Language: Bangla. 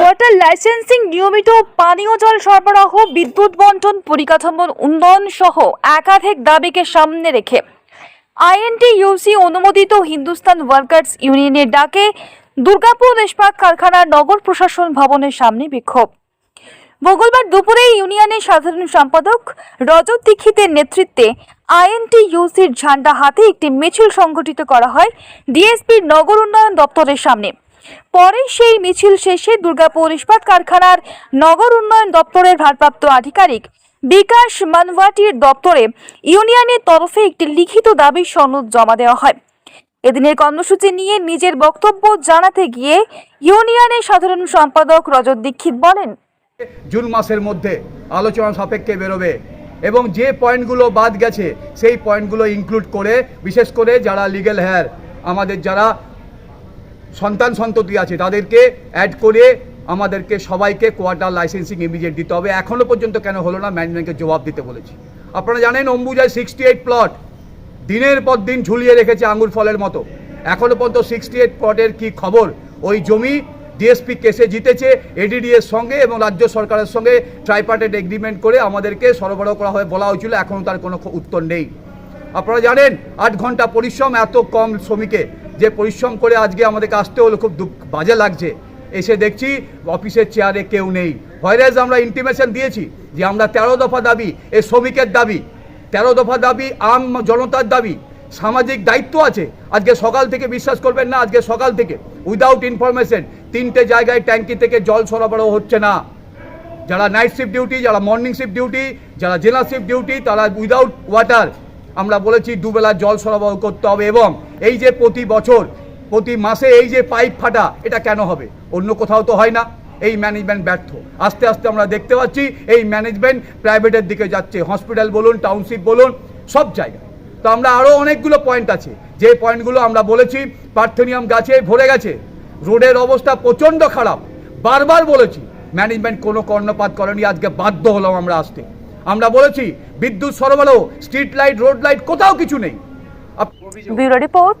ওয়াটার লাইসেন্সিং নিয়মিত পানীয় জল সরবরাহ, বিদ্যুৎ বন্টন, পরিকাঠামোর উন্নয়ন সহ একাধিক দাবিকে সামনে রেখে আইএনটি ইউসি অনুমোদিত হিন্দুস্তান ওয়ার্কার্স ইউনিয়নের ডাকে দুর্গাপুর ইস্পাত কারখানার নগর প্রশাসন ভবনের সামনে বিক্ষোভ। মঙ্গলবার দুপুরে ইউনিয়নের সাধারণ সম্পাদক রজত দীক্ষিতের নেতৃত্বে আইএনটি ইউসির ঝান্ডা হাতে একটি মিছিল সংগঠিত করা হয় ডিএসপির নগর উন্নয়ন দপ্তরের সামনে। পরে সেই মিছিল শেষে দুর্গাপুর ইস্পাত কারখানার নগর উন্নয়ন দপ্তরের ভারপ্রাপ্ত আধিকারিক বিকাশ মানভাটির দপ্তরে ইউনিয়নের তরফে একটি লিখিত দাবি সনদ জমা দেওয়া হয়। এদিনের কর্মসূচি নিয়ে নিজের বক্তব্য জানাতে গিয়ে ইউনিয়নের সাধারণ সম্পাদক রজত দীক্ষিত বলেন জুন মাসের মধ্যে আলোচনা সাপেক্ষে বেরোবে। এবং যে পয়েন্টগুলো বাদ গেছে, সেই পয়েন্টগুলো ইনক্লুড করে, বিশেষ করে যারা লিগেল হেয়ার আমাদের যারা সন্তান সন্ততি আছে, তাদেরকে অ্যাড করে আমাদেরকে সবাইকে কোয়ার্টার লাইসেন্সিং ইমিডিয়েট দিতে হবে। এখনও পর্যন্ত কেন হলো না ম্যানেজমেন্টকে জবাব দিতে বলেছি। আপনারা জানেন অম্বুজায় সিক্সটি এইট প্লট দিনের পর দিন ঝুলিয়ে রেখেছে আঙুর ফলের মতো। এখনও পর্যন্ত সিক্সটি এইট প্লটের কী খবর? ওই জমি ডিএসপি কেসে জিতেছে এডিডিএর সঙ্গে এবং রাজ্য সরকারের সঙ্গে ট্রাইপার্টেড এগ্রিমেন্ট করে আমাদেরকে সরবরাহ করা হয়ে বলা হয়েছিল, এখনও তার কোনো উত্তর নেই। আপনারা জানেন, আট ঘণ্টা পরিশ্রম এত কম শ্রমিকে, যে পরিশ্রম করে আজকে আমাদেরকে আসতে হলো খুব দুঃখ, বাজে লাগছে। এসে দেখছি অফিসের চেয়ারে কেউ নেই। ভয়রাজ আমরা ইন্টিমেশন দিয়েছি যে আমরা তেরো দফা দাবি, এ শ্রমিকের দাবি। তেরো দফা দাবি, আম জনতার দাবি। সামাজিক দায়িত্ব আছে। আজকে সকাল থেকে বিশ্বাস করবেন না, আজকে সকাল থেকে। উইদাউট ইনফরমেশন তিনটে জায়গায় ট্যাঙ্কি থেকে জল সরবরাহ হচ্ছে না। যারা নাইট শিফট ডিউটি যারা মর্নিং শিফট ডিউটি যারা জেনারেল শিফট ডিউটি তারা উইদাউট ওয়াটার আমরা বলেছি দুবেলা জল সরবরাহ করতে হবে এবং এই যে প্রতি বছর, প্রতি মাসে এই যে পাইপ ফাটা, এটা কেন হবে? অন্য কোথাও তো হয় না। এই ম্যানেজমেন্ট ব্যর্থ। আস্তে আস্তে আমরা দেখতে পাচ্ছি, এই ম্যানেজমেন্ট প্রাইভেটের দিকে যাচ্ছে। হসপিটাল বলুন টাউনশিপ বলুন, সব জায়গায়। তো আমরা আরও অনেকগুলো পয়েন্ট আছে। যে পয়েন্টগুলো আমরা বলেছি, পার্থেনিয়াম গাছে ভরে গেছে। রোডের অবস্থা প্রচণ্ড খারাপ। বারবার বলেছি ম্যানেজমেন্ট কোনো কর্ণপাত করেনি, আজকে বাধ্য হলাম আমরা আসতে। আমরা বলেছি, বিদ্যুৎ সরবরাহ স্ট্রিট লাইট রোড লাইট কোথাও কিছু নেই। Bureau report.